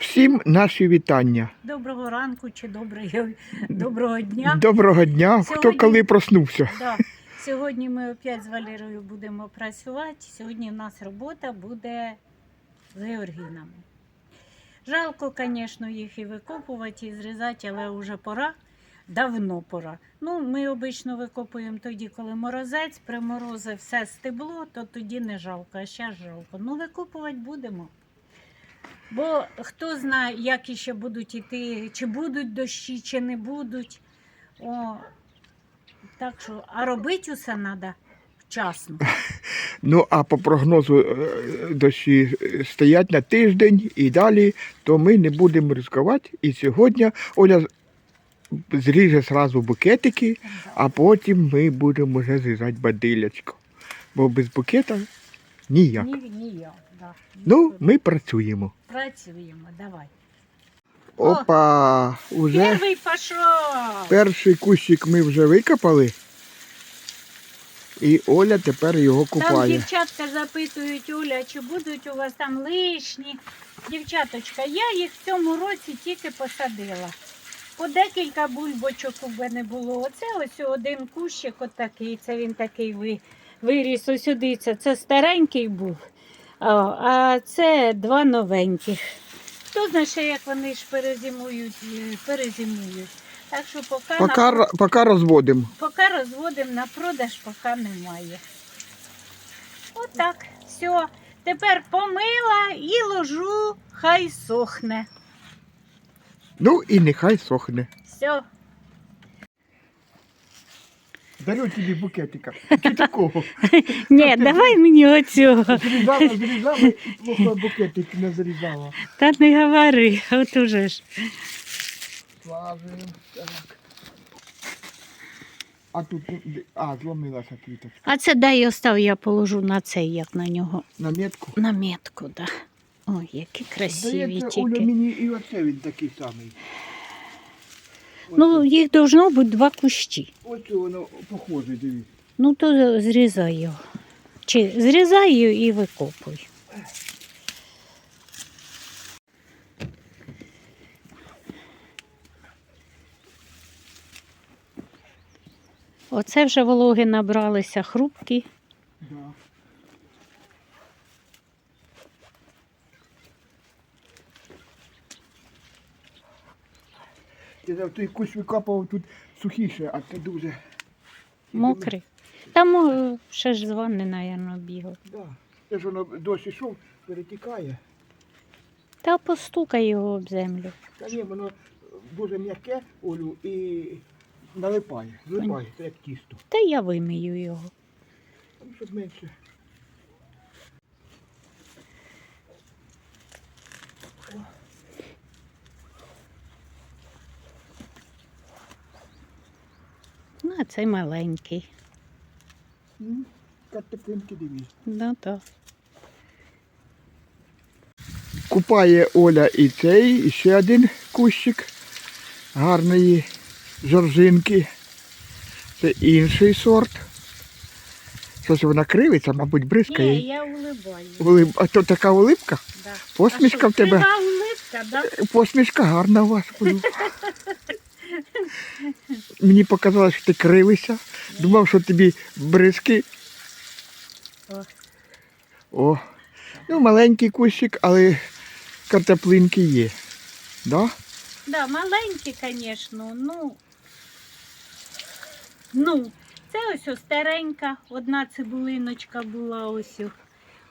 Всім наші вітання. Доброго ранку чи доброго, доброго дня. Доброго дня, хто коли проснувся. Да. Сьогодні ми опять з Валерою будемо працювати. Сьогодні в нас робота буде з георгінами. Жалко, звісно, їх і викопувати, і зрізати, але вже пора. Давно пора. Ну, ми обично викопуємо тоді, коли морозець, приморозив все стебло, то тоді не жалко, а зараз жалко. Ну, викопувати будемо. Бо хто знає, як іще будуть іти, чи будуть дощі, чи не будуть. О, так що, а робити усе треба вчасно. Ну а по прогнозу е, дощі стоять на тиждень і далі, то ми не будемо ризикувати. І сьогодні Оля зріже зразу букетики, а потім ми будемо вже зрізати бадилячко. Бо без букета ніяк. Ні, ніяк, да. Ну, ми працюємо. Працюємо, давай. Опа! Уже Перший пішов! перший кущик ми вже викопали. І Оля тепер його Там купає. дівчатка запитують, Оля, чи будуть у вас там лишні. Дівчаточка, я їх в цьому році тільки посадила. По декілька бульбочок у мене було. Оце ось один кущик отакий, це він такий ви- виріс ось сюди. Це, це старенький був, а, а це два новеньких. Хто знає, ще, як вони ж перезимують, е, перезимують. Так що поки, Поки, на, поки розводимо. поки розводимо на продаж, поки немає. Отак, все. Тепер помила і ложу, хай сохне. Ну і нехай сохне. Все. Дарю тобі букетика. Такого? Ні, давай мені оцього. Зрізала, зрізала, плохо букетик не зрізала. Та не говори, от уже ж. Славим. Так. А тут, а, зломилася квіточка. А це дай остав, я положу на цей, як на нього. На метку. На метку, да. Ой, які красиві Здається, Оля, мені і оце він такий самий. Ну, їх должно бути два кущі. Ось воно похоже, дивіться. Ну, то зрізай його. Чи зрізай його і викопуй. Оце вже вологи набралися хрупкі. Да. За той кущ викопав тут сухіше, а це дуже. Мокрі. Там о, ще ж з ванни, мабуть, бігав. Да. Це ж воно дощ ішов, перетікає. Та постукай його об землю. Та ні, воно дуже м'яке, Олю, і налипає. Злипає, це як тісто. Та я вимію його. Ну, щоб менше. Ну, а цей маленький. М, Картоплинки. Ну, то. Купає Оля і цей, і ще один кущик гарної жоржинки. Це інший сорт. Щось вона кривиться, мабуть, бризкає. Ні, я улибаю. Улиб- А то така улипка? Да. Посмішка А в що, тебе. крива улибка, да? Посмішка гарна у вас. Мені показалось, що ти кривишся. Думав, що тобі бризки. О. О. Ну, маленький кущик, але картоплинки є. Да? Да, маленькі, звісно, ну. Ну, це ось ось старенька, одна цибулиночка була ось. о-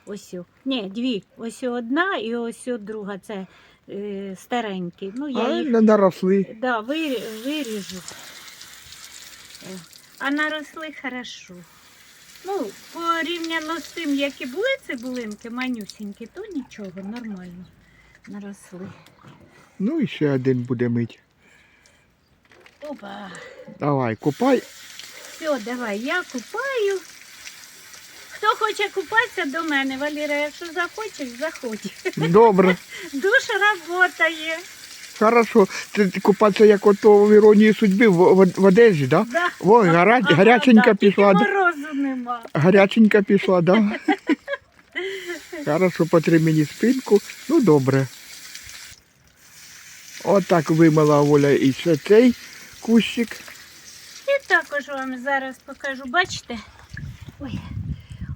Ось. о. Ні, дві. Ось одна і ось о друга. Це старенькі. Ну, я А їх не наросли. да, вир, виріжу. А наросли хорошо. Ну, порівняно з тим, які були цибулинки, манюсінькі, то нічого, нормально наросли. Ну і ще один буде мить. Опа. Давай, купай. Все, давай, я купаю. Хто хоче купатися до мене, Валіра, якщо захочеш, заходь. Добре. Душ работає. Хорошо. Це купатися як ото в іронії судьби в, в, в Одесі, да? Да. Ой, гара, Ага, гаряченька да, тільки пішла. да? Морозу нема. Гаряченька пішла, да? Хорошо, потри мені спинку. Ну добре. Отак вимила Оля і ще цей кущик. І також вам зараз покажу, бачите? Ой.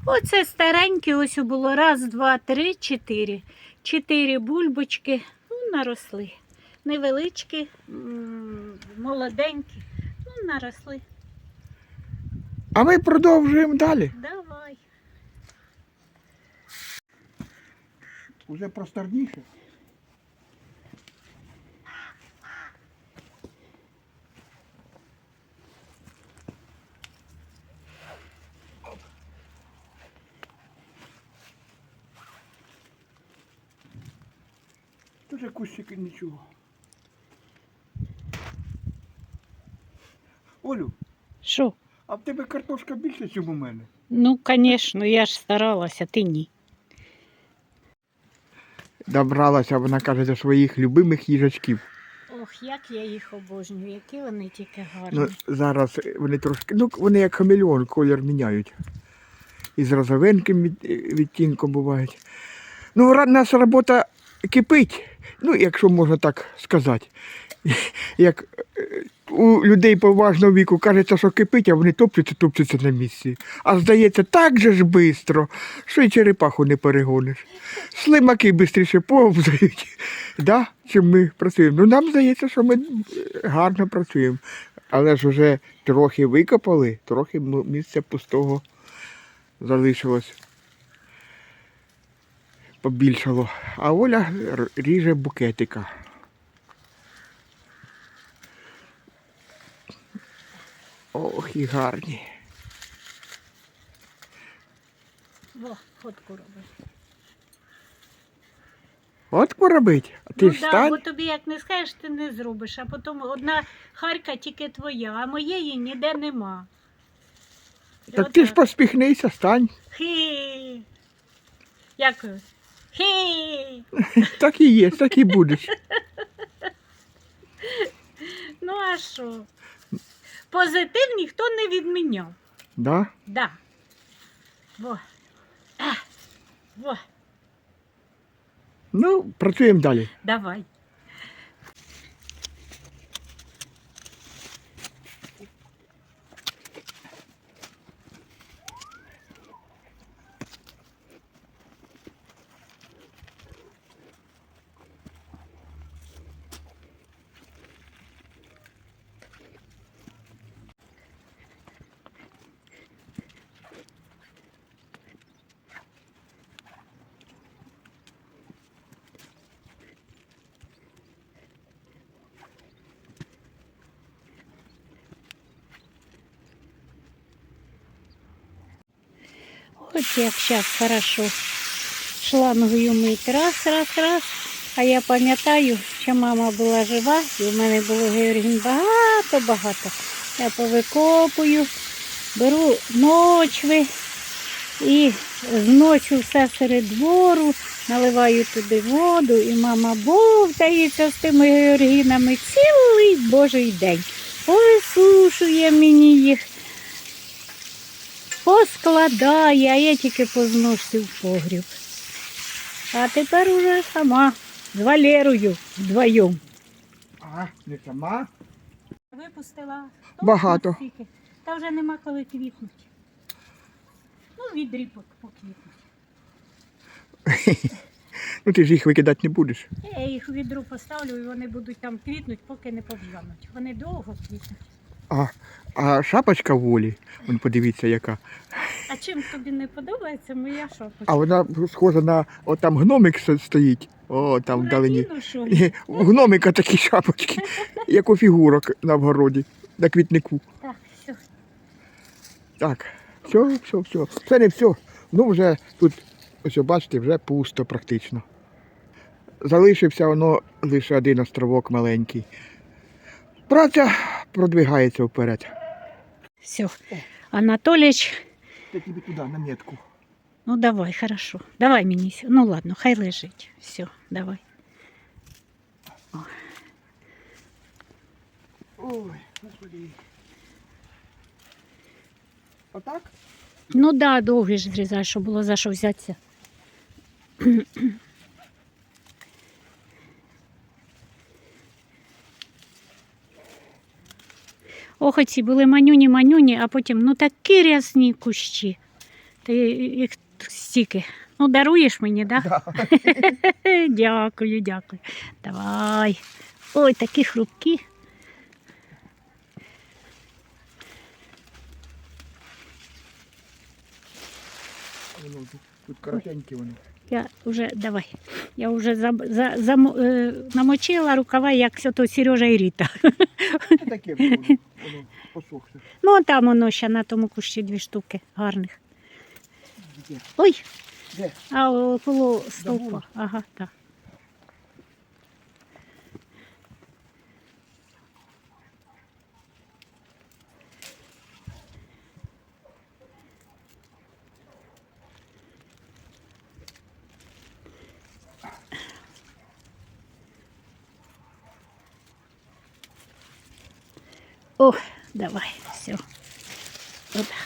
Оце стареньке, ось було раз, два, три, чотири. Чотири бульбочки ну, наросли. Невеличкі, молоденькі, ну, наросли. А ми продовжуємо далі. Давай. Уже просторніше. Дуже кущики нічого. Олю, Що? а в тебе картошка більше, ніж у мене. Ну, звісно, я ж старалася, ти ні. Добралася, вона каже, до своїх любимих їжачків. Ох, як я їх обожнюю, які вони тільки гарні. Ну, зараз вони трошки, ну вони як хамелеон, колір міняють. І з розовеньким від- відтінком бувають. Ну, ра- наша робота кипить, ну, якщо можна так сказати. Як е, у людей поважного віку кажеться, що кипить, а вони топчуться, топчуться на місці. А здається, так же ж швидко, що й черепаху не перегониш. Слимаки швидше повзають, да? чим ми працюємо. Ну, нам здається, що ми е, гарно працюємо. Але ж вже трохи викопали, трохи місця пустого залишилось. Побільшало. А Оля ріже букетика. Ох, і гарні. Во, фотку робиш. От поробить. А ти ну, ж бо тобі як не скажеш, ти не зробиш. А потім одна харка тільки твоя, а моєї ніде нема. І Так ти ж отак. поспіхнися, стань. Хі. Дякую. Хі. Так і є, так і будеш. Ну а що? Позитив ніхто не відміняв. Да? Да. Во. А. Во. Ну, працюємо далі. Давай. От як зараз хорошо шлангою мить. Раз, раз, раз. А я пам'ятаю, що мама була жива, і в мене було георгін багато-багато. Я повикопую, беру ночви і зночу все серед двору, наливаю туди воду, і мама бовтається з тими георгінами цілий божий день. Висушує мені їх поскладає, а я тільки позносив в погріб. А тепер уже сама з Валерою вдвоєм. А, не сама. Випустила Багато. стільки. Та вже нема коли квітнуть. Ну, відрі поквітнуть. Ну ти ж їх викидати не будеш. Я їх у відру поставлю і вони будуть там квітнуть, поки не пов'януть. Вони довго квітнуть. А, а шапочка волі, вон подивіться яка. А чим тобі не подобається моя шапочка? А вона схожа на от там гномик стоїть. О, там вдалині. У гномика такі шапочки, як у фігурок на вгороді, на квітнику. Так, все. Так, все, все, все. Це не все. Ну вже тут, ось бачите, вже пусто практично. Залишився воно лише один островок маленький. Праця продвигається вперед. Все. Анатоліч, Я тобі туди, на метку. ну давай, хорошо. Давай мені. Ну ладно, хай лежить. Все, давай. Ой, господи. Отак? Ну да, довгий ж зрізай, щоб було за що взятися. Ох, оці були манюні, манюні, а потім ну такі рясні кущі. Ти їх стільки. Ну, даруєш мені, так? Да? Да. дякую, дякую. Давай. Ой, такі хрупкі. Тут, коротенькі вони. Я вже давай. Я вже за, за, за, е, намочила рукава, як то Сережа і Ріта. Це таке воно, посохне. Ну, там воно ще на тому кущі дві штуки гарних. Де? Ой, Де? а коло стовпа. Ага, так. О, давай, все. Отак.